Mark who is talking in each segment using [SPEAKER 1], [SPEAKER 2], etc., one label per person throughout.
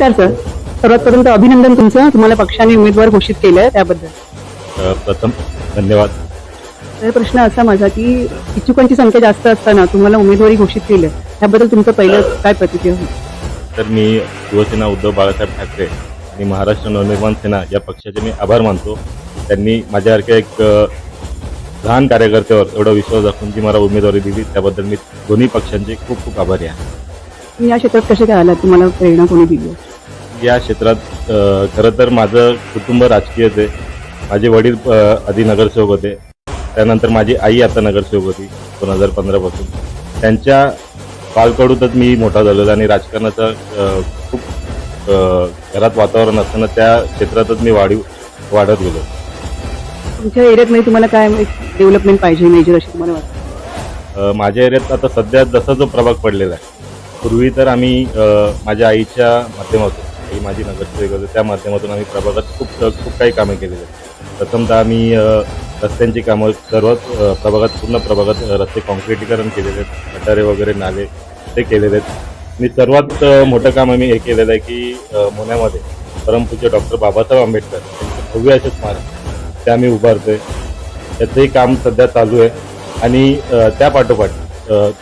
[SPEAKER 1] नमस्कार सर सर्वात अभिनंदन तुमचं. तुम्हाला पक्षाने उमेदवार घोषित केलं आहे त्याबद्दल
[SPEAKER 2] प्रथम धन्यवाद.
[SPEAKER 1] तर प्रश्न असा माझा की इच्छुकांची संख्या जास्त असताना तुम्हाला उमेदवारी घोषित केलं त्याबद्दल तुमचं पहिलं काय प्रतिक्रिया होईल?
[SPEAKER 2] तर मी शिवसेना उद्धव बाळासाहेब ठाकरे आणि महाराष्ट्र नवनिर्माण सेना या पक्षाचे मी आभार मानतो. त्यांनी माझ्यासारख्या एक लहान कार्यकर्त्यावर एवढा विश्वास दाखवून जी मला उमेदवारी दिली त्याबद्दल मी दोन्ही पक्षांचे खूप खूप आभारी आहे.
[SPEAKER 1] या क्षेत्रात कसे काय आलात? तुम्हाला प्रेरणा कोणी दिली
[SPEAKER 2] या क्षेत्रात खरं तर माझं कुटुंब राजकीयच आहे. माझे वडील आधी नगरसेवक होते. त्यानंतर माझी आई आता नगरसेवक होती दोन हजार पंधरापासून त्यांच्या पालकडूनच मी मोठा झालेलो आणि राजकारणाचा खूप घरात वातावरण असताना त्या क्षेत्रातच मी वाढीव वाढत गेलो.
[SPEAKER 1] तुमच्या एरियात तुम्हाला काय डेव्हलपमेंट पाहिजे मेजर अशी तुम्हाला वाटतं?
[SPEAKER 2] माझ्या एरियात आता सध्या जसा जो प्रभाग पडलेला आहे पूर्वी तर आम्ही माझ्या आईच्या माध्यमातून आई माझी नगरसेवक होते त्या माध्यमातून आम्ही प्रभागात खूप खूप काही कामे केलेली आहेत. प्रथमतः आम्ही रस्त्यांची कामं सर्वच प्रभागात पूर्ण प्रभागात रस्ते कॉन्क्रिटीकरण केलेले आहेत. गटारे वगैरे नाले ते केलेले आहेत. आणि सर्वात मोठं काम आम्ही हे केलेलं आहे की पुण्यामध्ये परमपूज्य डॉक्टर बाबासाहेब आंबेडकर यांचं भव्य असे स्मारक. ते आम्ही उभारतोय. त्याचंही काम सध्या चालू आहे. आणि त्यापाठोपाठ त्या पाठोपाठ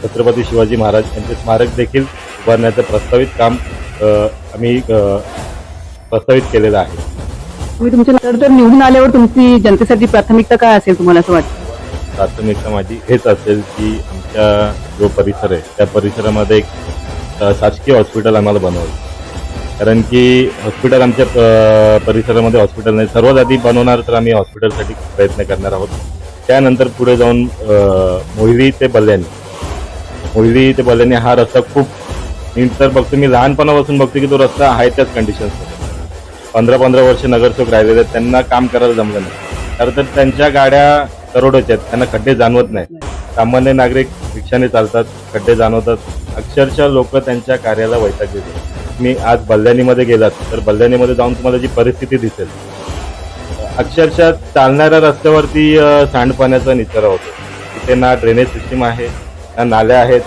[SPEAKER 2] छत्रपती शिवाजी महाराज यांचे स्मारक देखील उभारण्याचं प्रस्तावित काम आम्ही प्रस्तावित केलेलं आहे.
[SPEAKER 1] तुम्ही तुमच्या तर तर निवडून आल्यावर तुमची जनतेसाठी प्राथमिकता काय असेल तुम्हाला असं वाटतं?
[SPEAKER 2] प्राथमिकता माझी हेच असेल की आमच्या जो परिसर आहे त्या परिसरामध्ये एक अ, शासकीय हॉस्पिटल आम्हाला बनवावं. कारण की हॉस्पिटल आमच्या अ, परिसरामध्ये हॉस्पिटल नाही. सर्वात आधी बनवणार तर आम्ही हॉस्पिटलसाठी प्रयत्न करणार आहोत. त्यानंतर पुढे जाऊन अ, मोहिरी ते बल्याणी मोहिरी ते बल्याणी हा रस्ता खूप मी तर बघतो मी लहानपणापासून बघतो की तो रस्ता आहे त्याच कंडिशन्समध्ये पंधरा पंधरा वर्ष नगरसेवक राहिलेले आहेत त्यांना काम करायला जमलं नाही. खरं तर त्यांच्या गाड्या करोडोच्या आहेत त्यांना खड्डे जाणवत नाही सामान्य नागरिक रिक्षाने चालतात खड्डे जाणवतात. अक्षरशः लोक त्यांच्या कार्याला वैताग मी आज बल्ल्याणीमध्ये गेलात तर बल्ल्याणीमध्ये जाऊन तुम्हाला जी परिस्थिती दिसेल. अक्षरशः चालणाऱ्या रस्त्यावरती सांडपाण्याचा निचरा होतो. तिथे ना ड्रेनेज सिस्टीम आहे ना नाल्या आहेत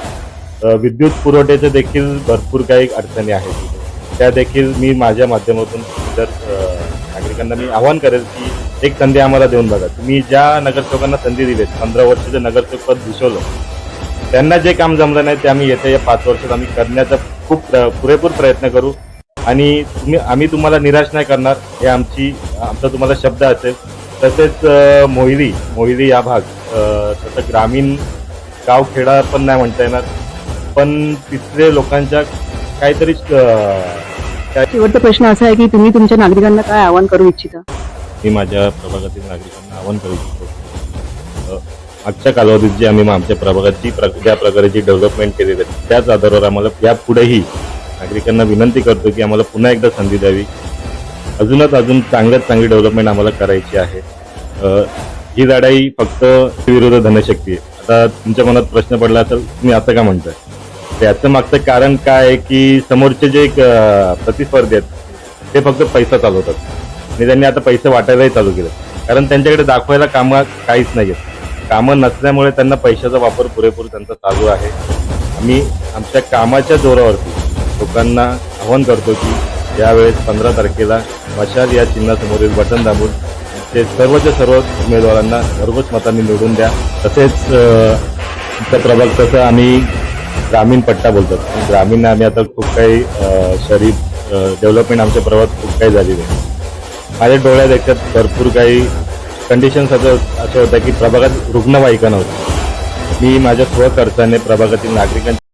[SPEAKER 2] विद्युत पुरवठ्याचे देखील भरपूर काही अडचणी आहेत. त्या देखील मी माझ्या माध्यमातून इतर नागरिकांना मी आवाहन करेल की एक संधी आम्हाला देऊन बघा. तुम्ही ज्या नगरसेवकांना संधी दिलीत पंधरा वर्षाचं नगरसेवक पद भूषवलं त्यांना जे काम जमलं नाही ते आम्ही येत्या या पाच वर्षात आम्ही करण्याचा खूप पुरेपूर प्रयत्न करू. आणि तुम्ही आम्ही तुम्हाला निराश नाही करणार हे आमची आमचा तुम्हाला शब्द असेल. तसेच मोहिली मोहिरी मोहिरी या भाग तसं ग्रामीण गाव खेडा पण नाही म्हणता येणार. पण तिथले लोकांच्या काहीतरी
[SPEAKER 1] शेवटचा प्रश्न असा आहे की तुम्ही तुमच्या नागरिकांना काय आवाहन करू इच्छिता?
[SPEAKER 2] मी माझ्या प्रभागातील नागरिकांना आवाहन करू इच्छितो. मागच्या कालावधीत जी आम्ही आमच्या प्रभागाची प्र ज्या प्रकारची डेव्हलपमेंट केलेली आहे त्याच आधारावर आम्हाला यापुढेही नागरिकांना विनंती करतो की आम्हाला पुन्हा एकदा संधी द्यावी. अजूनच अजून चांगल्यात चांगली डेव्हलपमेंट आम्हाला करायची आहे. ही लढाई फक्त विरुद्ध धनशक्ती आहे. आता तुमच्या मनात प्रश्न पडला असेल तुम्ही असं का म्हणताय? याचं मागचं कारण काय आहे की समोरचे जे एक, प्रतिस्पर्धी आहेत ते फक्त पैसा चालवतात. आणि त्यांनी आता पैसे वाटायलाही चालू केले कारण त्यांच्याकडे दाखवायला कामं काहीच नाही आहेत कामं नसल्यामुळे त्यांना पैशाचा वापर पुरेपूर त्यांचा चालू आहे. आम्ही आमच्या कामाच्या जोरावरती लोकांना आवाहन करतो की यावेळेस पंधरा तारखेला मशाल या चिन्हासमोरील बटन दाबून ते सर्वच्या सर्व उमेदवारांना घरपोच मतांनी निवडून द्या. तसेच आमचा प्रभाग तसं आम्ही ग्रामीण पट्टा बोलतात. ग्रामीण आम्ही आता खूप काही शरीर शहरी डेव्हलपमेंट आमच्या प्रवास खूप काही झालेली आहे माझ्या डोळ्यात एकत भरपूर काही कंडिशन्स असं असं होतं की प्रभागात रुग्णवाहिका नव्हती मी माझ्या स्वखर्चाने प्रभागातील नागरिकांची